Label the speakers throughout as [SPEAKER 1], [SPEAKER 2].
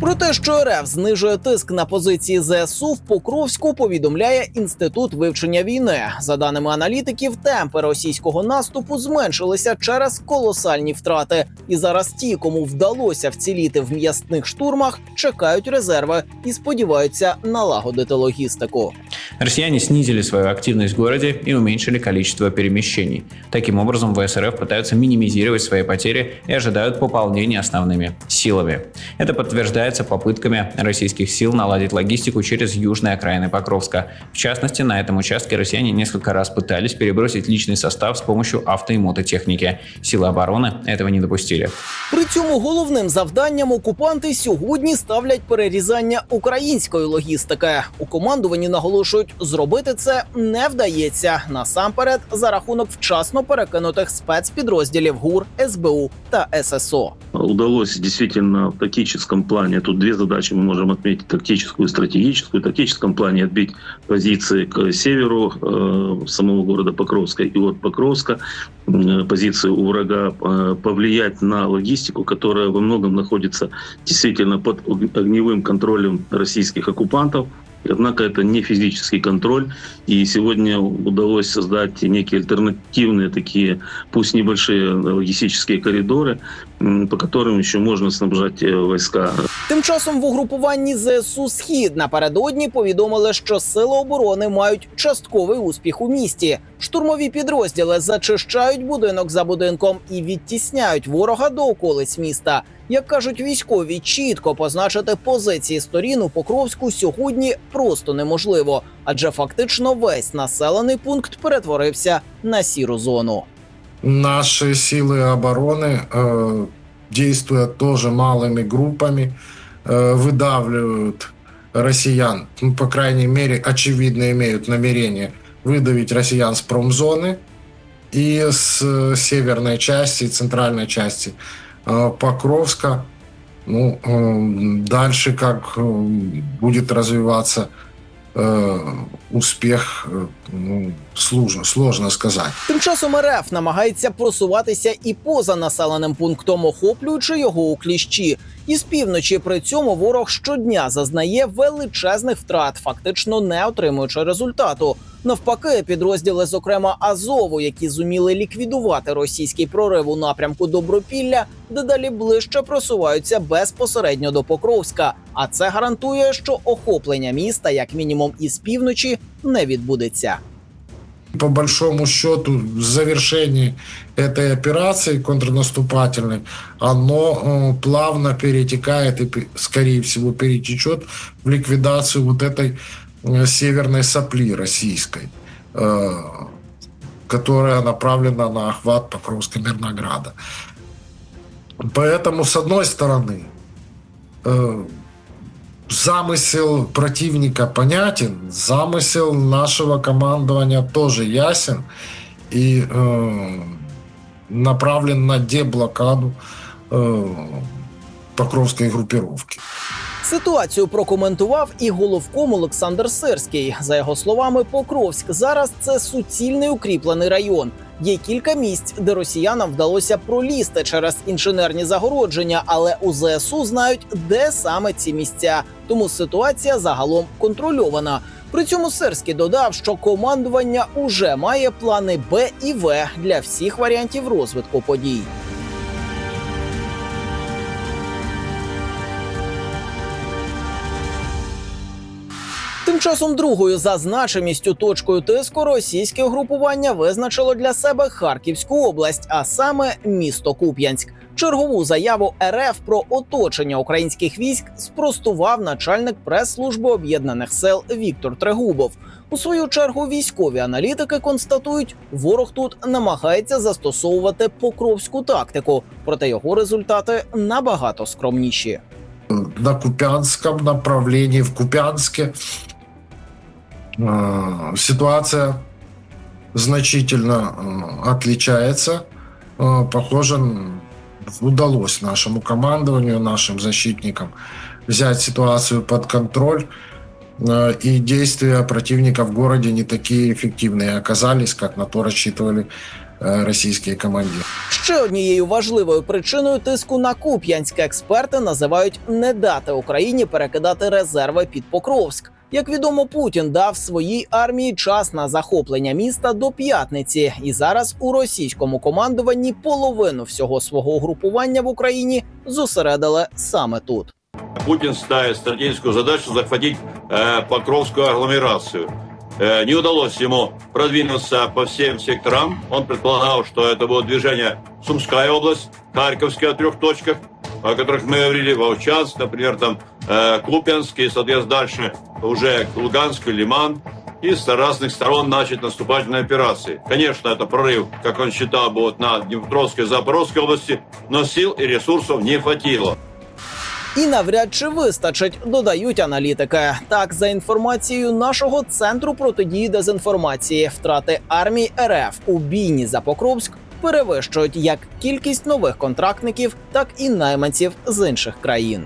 [SPEAKER 1] Про те, що РФ знижує тиск на позиції ЗСУ в Покровську, повідомляє інститут вивчення війни. За даними аналітиків, темпи російського наступу зменшилися через колосальні втрати. І зараз ті, кому вдалося вціліти в м'ясних штурмах, чекають резерви і сподіваються налагодити логістику.
[SPEAKER 2] Россияне снизили свою активность в городе и уменьшили количество перемещений. Таким образом, ВСРФ пытаются минимизировать свои потери и ожидают пополнения основными силами. Это подтверждается попытками российских сил наладить логистику через южные окраины Покровска. В частности, на этом участке россияне несколько раз пытались перебросить личный состав с помощью авто и мототехники. Силы обороны этого не допустили.
[SPEAKER 1] При цьому головним завданням окупанти сьогодні ставлять перерізання української логістики. У командуванні наголошують, зробити це не вдається насамперед за рахунок вчасно перекинутих спецпідрозділів ГУР, СБУ та ССО.
[SPEAKER 3] удалось действительно в тактическом тут две задачи мы можем отметить, тактическую и стратегическую. В тактическом плане отбить позиции к северу э, самого города Покровска и от Покровска, э, позиции у врага, э, повлиять на логистику, которая во многом находится действительно под огневым контролем российских оккупантов. Однако это не физический контроль, и сегодня удалось создать некие альтернативные такие, пусть небольшие логистические коридоры, м, по которым еще можно снабжать э, войска.
[SPEAKER 1] Тим часом в угрупуванні ЗСУ Схід напередодні повідомили, що сили оборони мають частковий успіх у місті. Штурмові підрозділи зачищають будинок за будинком і відтісняють ворога до околиць міста. Як кажуть військові, чітко позначити позиції сторін у Покровську сьогодні просто неможливо, адже фактично весь населений пункт перетворився на сіру зону.
[SPEAKER 4] Наши силы обороны, э, действуя тоже малыми группами, э, выдавливают россиян, ну, по крайней мере, очевидно имеют намерение выдавить россиян с промзоны и с э, северной части, центральной части э, Покровска. Ну, э, дальше как э, будет развиваться э, успех, э, ну, сложно, сложно сказать.
[SPEAKER 1] Тим часом РФ намагається просуватися і поза населеним пунктом, охоплюючи його у кліщі. І з півночі при цьому ворог щодня зазнає величезних втрат, фактично не отримуючи результату. Навпаки, підрозділи, зокрема Азову, які зуміли ліквідувати російський прорив у напрямку Добропілля, дедалі ближче просуваються безпосередньо до Покровська. А це гарантує, що охоплення міста, як мінімум із півночі, не відбудеться.
[SPEAKER 4] По большому счету завершение этой операции контрнаступательной, оно э, плавно перетекает и, скорее всего, перетечет в ликвидацию вот этой э, северной сопли российской, э, которая направлена на охват Покровска-Мирнограда. Поэтому, с одной стороны, замысел противника понятен, замысел нашего командования тоже ясен и э, направлен на деблокаду э, Покровской группировки.
[SPEAKER 1] Ситуацію прокоментував і головком Олександр Сирський. За його словами, Покровськ зараз це суцільний укріплений район. Є кілька місць, де росіянам вдалося пролізти через інженерні загородження, але у ЗСУ знають, де саме ці місця. Тому ситуація загалом контрольована. При цьому Сирський додав, що командування уже має плани Б і В для всіх варіантів розвитку подій. Часом другою за значимістю точкою тиску російське угрупування визначило для себе Харківську область, а саме місто Куп'янськ. Чергову заяву РФ про оточення українських військ спростував начальник прес-служби об'єднаних сил Віктор Трегубов. У свою чергу військові аналітики констатують, ворог тут намагається застосовувати покровську тактику, проте його результати набагато скромніші.
[SPEAKER 4] на Купянском направлении, в Купянске э, ситуация значительно э, отличается. Э, Похоже, м, удалось нашему командованию, нашим защитникам взять ситуацию под контроль. Э, И действия противника в городе не такие эффективные оказались, как на то рассчитывали э, российские командиры.
[SPEAKER 1] Ще однією важливою причиною тиску на Куп'янськ експерти називають не дати Україні перекидати резерви під Покровськ. Як відомо, Путін дав своїй армії час на захоплення міста до п'ятниці, і зараз у російському командуванні половину всього свого угрупування в Україні зосередили саме тут.
[SPEAKER 5] Путін ставить стратегічну задачу захватить Покровську Покровскую агломерацию. Э, не удалось ему продвинуться по всем секторам. Он предполагал, что это будет движение Сумская область, Харьковская о трех точках, о которых мы говорили, Волчанск, например, там э, Купянск, и, соответственно, дальше уже Луганск Лиман. И с разных сторон начать наступательные операции. Конечно, это прорыв, как он считал, будет на Днепропетровской и Запорожской области, но сил и ресурсов не хватило.
[SPEAKER 1] І навряд чи вистачить, додають аналітики. Так, за інформацією нашого центру протидії дезінформації, втрати армії РФ у бійні за Покровськ перевищують як кількість нових контрактників, так і найманців з інших країн.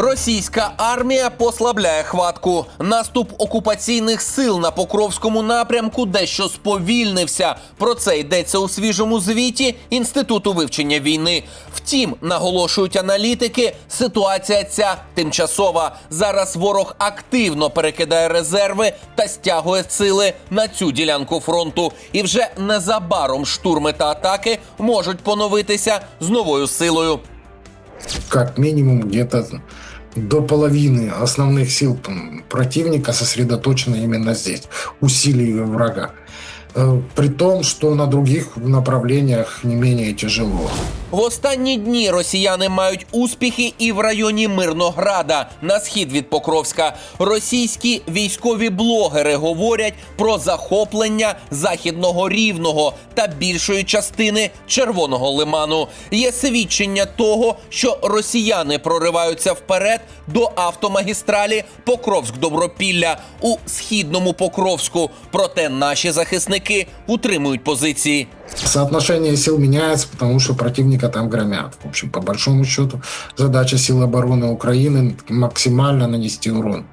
[SPEAKER 6] Російська армія послабляє хватку. Наступ окупаційних сил на Покровському напрямку дещо сповільнився. Про це йдеться у свіжому звіті Інституту вивчення війни. Втім, наголошують аналітики, ситуація ця тимчасова. Зараз ворог активно перекидає резерви та стягує сили на цю ділянку фронту. І вже незабаром штурми та атаки можуть поновитися з новою силою.
[SPEAKER 4] Как минимум где-то до половины основных сил м, противника сосредоточены именно здесь, усилие врага. Э, При том, что на других направлениях не менее тяжело.
[SPEAKER 6] В останні дні росіяни мають успіхи і в районі Мирнограда на схід від Покровська. Російські військові блогери говорять про захоплення західного рівного та більшої частини червоного лиману. Є свідчення того, що росіяни прориваються вперед до автомагістралі Покровськ-Добропілля у східному Покровську. Проте наші захисники утримують позиції.
[SPEAKER 4] Соотношение сил меняется, потому что противника там громят. В общем, по большому счету, задача сил обороны Украины максимально нанести урон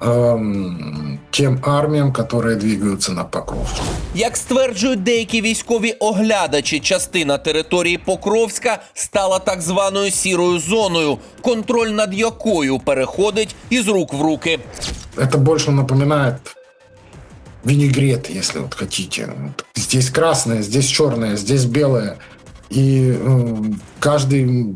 [SPEAKER 4] эм, тем армиям, которые двигаются на Покровск.
[SPEAKER 6] Як стверджують деякі військові оглядачі, частина території Покровська стала так званою сірою зоною, контроль над якою переходить із рук в руки.
[SPEAKER 4] Это больше напоминает винегрет, если вот хотите. Здесь красное, здесь черное, здесь белое. И э, каждый,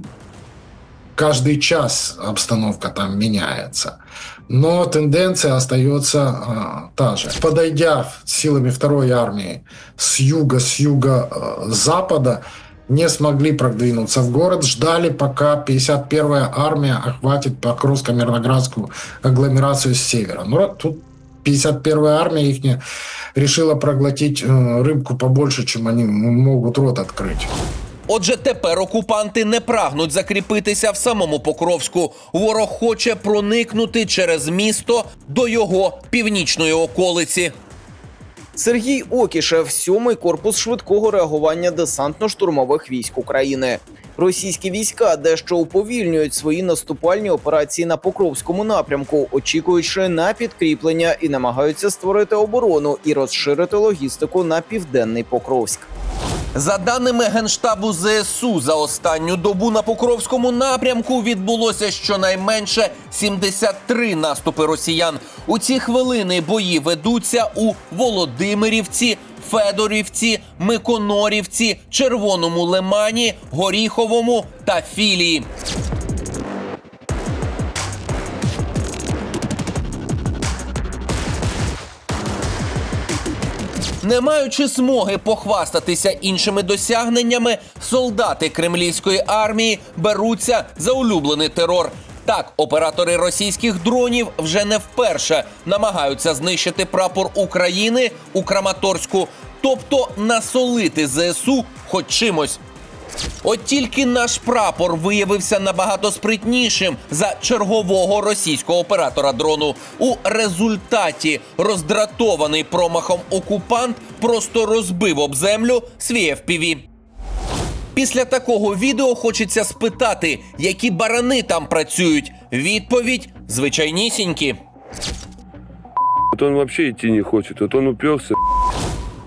[SPEAKER 4] каждый час обстановка там меняется. Но тенденция остается а, та же. Подойдя силами второй армии с юга, с юга-запада, не смогли продвинуться в город, ждали, пока 51-я армия охватит Покровско-Мирноградскую агломерацию с севера. Но тут 51-я армия их решила проглотить э, рыбку побольше, чем они могут рот открыть.
[SPEAKER 6] Отже, тепер окупанти не прагнуть закріпитися в самому Покровську. Ворог хоче проникнути через місто до його північної околиці.
[SPEAKER 1] Сергій Окішев, сьомий корпус швидкого реагування десантно-штурмових військ України. Російські війська дещо уповільнюють свої наступальні операції на Покровському напрямку, очікуючи на підкріплення і намагаються створити оборону і розширити логістику на південний Покровськ.
[SPEAKER 6] За даними генштабу ЗСУ, за останню добу на Покровському напрямку відбулося щонайменше 73 наступи росіян. У ці хвилини бої ведуться у Володимирівці, Федорівці, Миконорівці, Червоному Лимані, Горіховому та Філії. Не маючи змоги похвастатися іншими досягненнями, солдати кремлівської армії беруться за улюблений терор. Так, оператори російських дронів вже не вперше намагаються знищити прапор України у Краматорську, тобто насолити ЗСУ хоч чимось. От тільки наш прапор виявився набагато спритнішим за чергового російського оператора дрону. У результаті роздратований промахом окупант просто розбив об землю свій FPV. Після такого відео хочеться спитати, які барани там працюють. Відповідь звичайнісінькі.
[SPEAKER 7] Вот он вообще идти не хочет. Вот он уперся.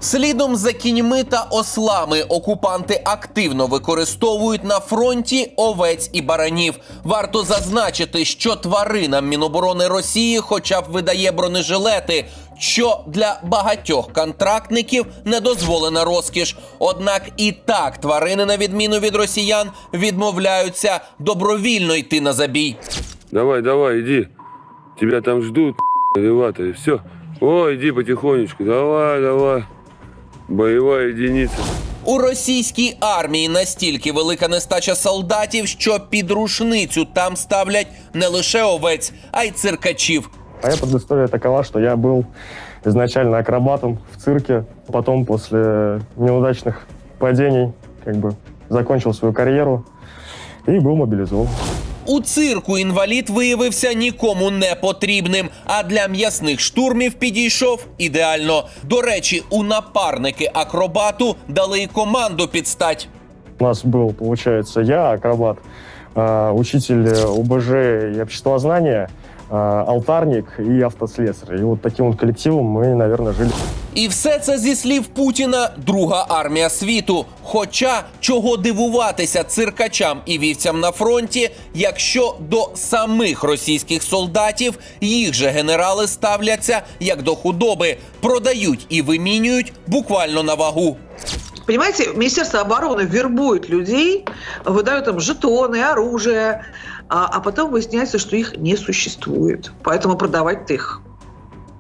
[SPEAKER 6] Слідом за кіньми та ослами окупанти активно використовують на фронті овець і баранів. Варто зазначити, що тваринам Міноборони Росії, хоча б видає бронежилети, що для багатьох контрактників недозволена розкіш. Однак і так тварини, на відміну від росіян, відмовляються добровільно йти на забій.
[SPEAKER 7] Давай, давай, иди. Тебя там ждут, элеваторы. Все. О, иди потихонечку. Давай, давай. Боевая единица.
[SPEAKER 6] У російській армії настільки велика нестача солдатів, що під рушницю там ставлять не лише овець, а й циркачів.
[SPEAKER 8] Моя предыстория такова, что я был изначально акробатом в цирке, потом после неудачных падений как бы закончил свою карьеру и был мобилизован.
[SPEAKER 6] У цирку інвалід виявився нікому не потрібним, а для м'ясних штурмів підійшов ідеально. До речі, у напарники акробату дали й команду під стать.
[SPEAKER 8] У нас був, виходить, я акробат, учитель э, УБЖ і обществознання алтарник и автослесарь. И вот таким вот коллективом мы, наверное, жили.
[SPEAKER 6] І все це зі слів Путіна друга армія світу. Хоча чого дивуватися циркачам і вівцям на фронті, якщо до самих російських солдатів їх же генерали ставляться як до худоби, продають і вимінюють буквально на вагу.
[SPEAKER 9] Понимаете, Министерство обороны вербует людей, выдают им жетоны, оружие, а, потом выясняется, что их не существует. Поэтому продавать их.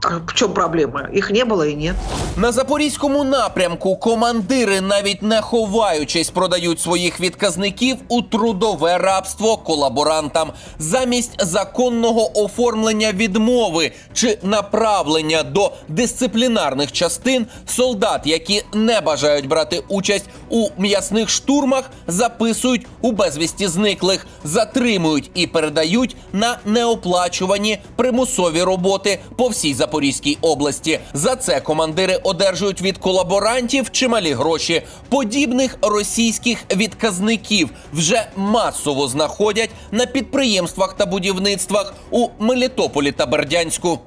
[SPEAKER 9] А в чем проблема? Их не было и нет.
[SPEAKER 6] На запорізькому напрямку командири, навіть не ховаючись, продають своїх відказників у трудове рабство колаборантам замість законного оформлення відмови чи направлення до дисциплінарних частин солдат, які не бажають брати участь у м'ясних штурмах, записують у безвісті зниклих, затримують і передають на неоплачувані примусові роботи по всій Запорізькій області. За це командири одержують від колаборантів чималі гроші. Подібних російських відказників вже масово знаходять на підприємствах та будівництвах у Мелітополі та Бердянську.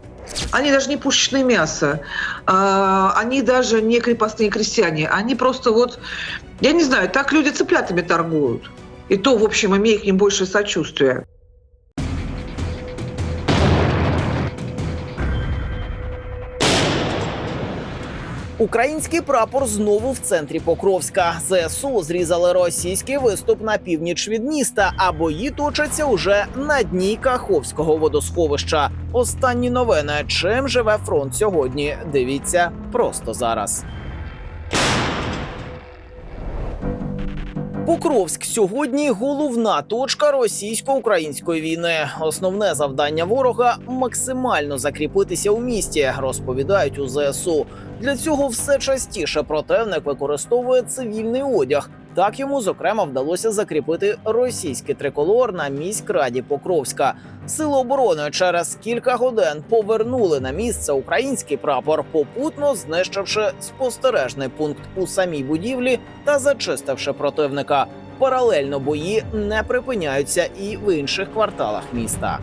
[SPEAKER 9] Они даже не пушечное мясо, а, они даже не крепостные крестьяне, они просто вот, я не знаю, так люди цыплятами торгуют. И то, в общем, имея к ним больше сочувствия.
[SPEAKER 1] Український прапор знову в центрі Покровська. ЗСУ зрізали російський виступ на північ від міста, а бої точаться уже на дні Каховського водосховища. Останні новини. Чим живе фронт сьогодні? Дивіться просто зараз. Покровськ сьогодні головна точка російсько-української війни. Основне завдання ворога максимально закріпитися у місті, розповідають у ЗСУ. Для цього все частіше противник використовує цивільний одяг. Так йому зокрема вдалося закріпити російський триколор на міськраді Покровська. Сили оборони через кілька годин повернули на місце український прапор, попутно знищивши спостережний пункт у самій будівлі та зачистивши противника. Паралельно бої не припиняються і в інших кварталах міста.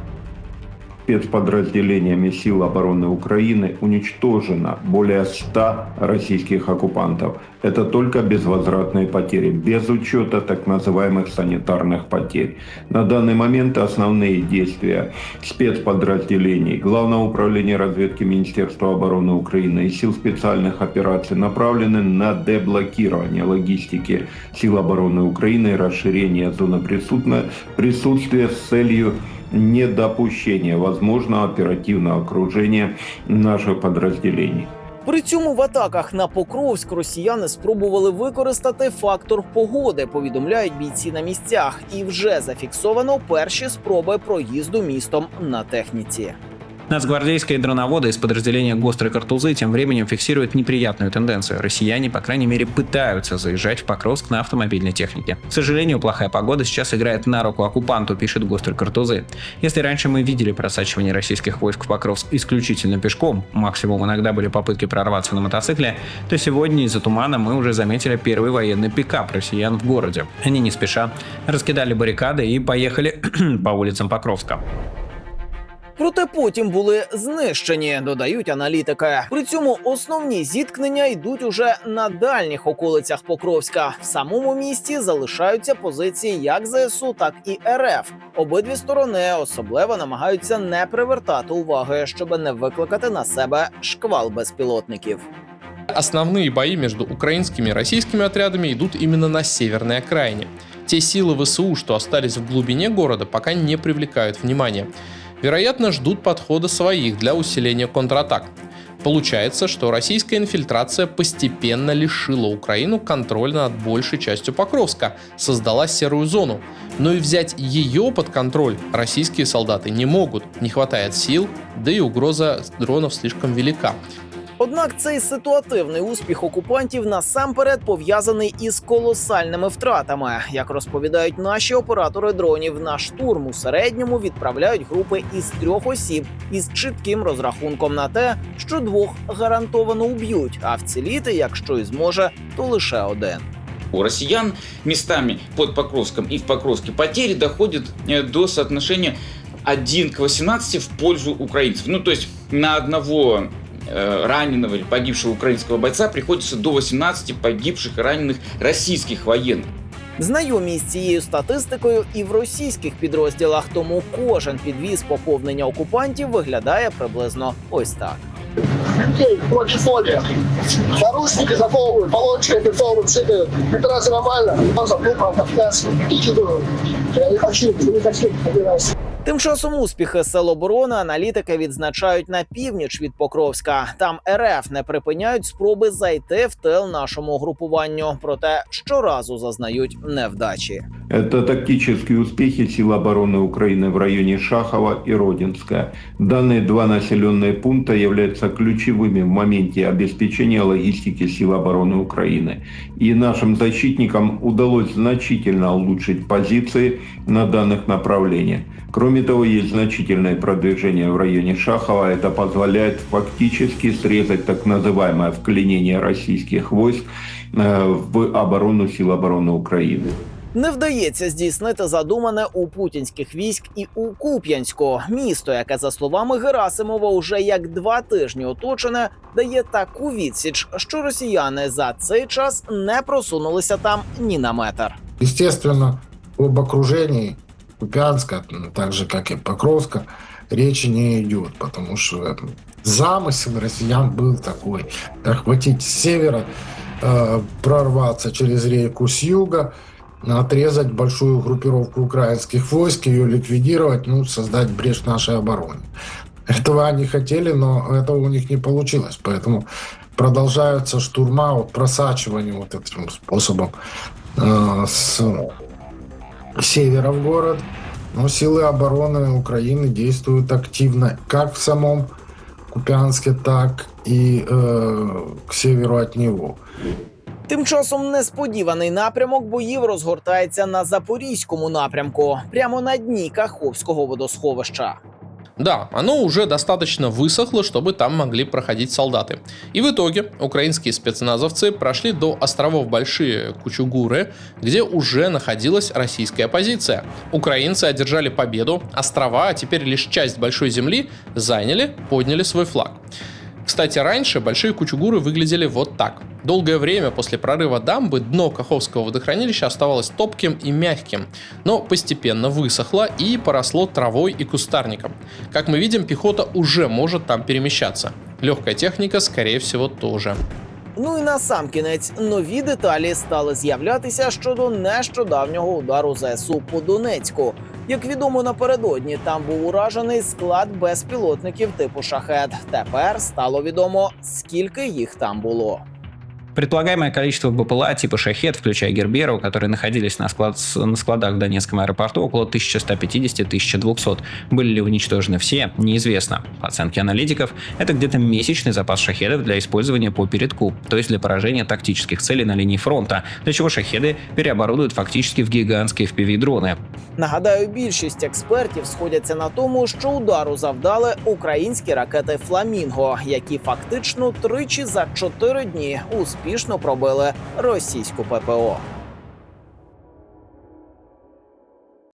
[SPEAKER 10] Спецподразделениями сил обороны Украины уничтожено более 100 российских оккупантов. Это только безвозвратные потери, без учета так называемых санитарных потерь. На данный момент основные действия спецподразделений Главного управления разведки Министерства обороны Украины и сил специальных операций направлены на деблокирование логистики сил обороны Украины и расширение зоны присутствия с целью недопущения возможного оперативного окружения наших подразделений.
[SPEAKER 1] При цьому в атаках на Покровськ росіяни спробували використати фактор погоди. Повідомляють бійці на місцях, і вже зафіксовано перші спроби проїзду містом на техніці.
[SPEAKER 2] Нацгвардейские дроноводы из подразделения Гострой Картузы тем временем фиксируют неприятную тенденцию. Россияне, по крайней мере, пытаются заезжать в Покровск на автомобильной технике. К сожалению, плохая погода сейчас играет на руку оккупанту, пишет Гострой Картузы. Если раньше мы видели просачивание российских войск в Покровск исключительно пешком, максимум иногда были попытки прорваться на мотоцикле, то сегодня из-за тумана мы уже заметили первый военный пикап россиян в городе. Они не спеша раскидали баррикады и поехали по улицам Покровска.
[SPEAKER 1] Проте потім були знищені, додають аналітики. При цьому основні зіткнення йдуть уже на дальніх околицях Покровська. В самому місті залишаються позиції як ЗСУ, так і РФ. Обидві сторони особливо намагаються не привертати уваги, щоб не викликати на себе шквал безпілотників.
[SPEAKER 11] Основные бои между украинскими и российскими отрядами идут именно на северной окраине. Те силы ВСУ, что остались в глубине города, пока не привлекают внимания. Вероятно, ждут подхода своих для усиления контратак. Получается, что российская инфильтрация постепенно лишила Украину контроля над большей частью Покровска, создала серую зону. Но и взять ее под контроль российские солдаты не могут, не хватает сил, да и угроза дронов слишком велика.
[SPEAKER 1] Однак цей ситуативний успіх окупантів насамперед пов'язаний із колосальними втратами. Як розповідають наші оператори дронів, на штурм у середньому відправляють групи із трьох осіб із чітким розрахунком на те, що двох гарантовано уб'ють, а вціліти, якщо і зможе, то лише один.
[SPEAKER 12] У россиян местами под Покровском и в Покровске потери доходят э, до соотношения 1 к 18 в пользу украинцев. Ну, то есть на одного раненого или погибшего украинского бойца приходится до 18 погибших и раненых российских военных.
[SPEAKER 1] Знайомі з цією статистикою і в російських підрозділах, тому кожен підвіз поповнення окупантів виглядає приблизно ось так.
[SPEAKER 13] людей против фоне. Наручники заковывают, полончики офицеры, цепи. Петра нормально. Он забыл про Кавказ. Иду. Я не хочу, не хочу, убирайся.
[SPEAKER 1] Тим часом успіхи сил оборони аналітики відзначають на північ від Покровська. Там РФ не припиняють спроби зайти в тил нашому групуванню, проте щоразу зазнають невдачі.
[SPEAKER 10] Это тактические успехи сил обороны Украины в районе Шахова и Родинска. Данные два населенные пункта являются ключевыми в моменте обеспечения логистики сил обороны Украины. И нашим защитникам удалось значительно улучшить позиции на данных направлениях. Кроме того, есть значительное продвижение в районе Шахова. Это позволяет фактически срезать так называемое вклинение российских войск э, в оборону сил обороны Украины.
[SPEAKER 1] Не вдається здійснити задумане у путінських військ і у Куп'янську. Місто, яке за словами Герасимова, уже як два тижні оточене, дає таку відсіч, що росіяни за цей час не просунулися там ні на метр.
[SPEAKER 4] Естественно, об окружении Купянска, ну, так же, как и Покровска, речи не идет, потому что замысел россиян был такой. Охватить с севера, э, прорваться через реку с юга, отрезать большую группировку украинских войск, ее ликвидировать, ну, создать брешь нашей обороне. Этого они хотели, но этого у них не получилось. Поэтому продолжаются штурма, вот, просачивание вот этим способом э, с севера в город. Но силы обороны Украины действуют активно как в самом Купянске, так и э, к северу от него.
[SPEAKER 1] Тим часом несподіваний напрямок боїв розгортається на запорізькому напрямку, прямо на дні Каховського водосховища.
[SPEAKER 11] Да, оно уже достаточно высохло, чтобы там могли проходить солдаты. И в итоге украинские спецназовцы прошли до островов Большие Кучугуры, где уже находилась российская позиция. Украинцы одержали победу, острова, а теперь лишь часть большой земли, заняли, подняли свой флаг. Кстати, раньше большие кучугуры выглядели вот так. Долгое время после прорыва дамбы дно Каховского водохранилища оставалось топким и мягким, но постепенно высохло и поросло травой и кустарником. Как мы видим, пехота уже может там перемещаться. Легкая техника, скорее всего, тоже.
[SPEAKER 1] Ну і на сам кінець нові деталі стали з'являтися щодо нещодавнього удару ЗСУ по Донецьку. Як відомо напередодні, там був уражений склад безпілотників типу шахет. Тепер стало відомо, скільки їх там було.
[SPEAKER 2] Предполагаемое количество БПЛА типа «Шахет», включая Герберу, которые находились на, склад, на складах в Донецком аэропорту, около 1150-1200. Были ли уничтожены все, неизвестно. По оценке аналитиков, это где-то месячный запас «Шахедов» для использования по передку, то есть для поражения тактических целей на линии фронта, для чего «Шахеды» переоборудуют фактически в гигантские FPV-дроны.
[SPEAKER 1] Нагадаю, більшість експертів сходяться на тому, що удару завдали українські ракети Фламінго, які фактично тричі за чотири дні успішно пробили російську ППО.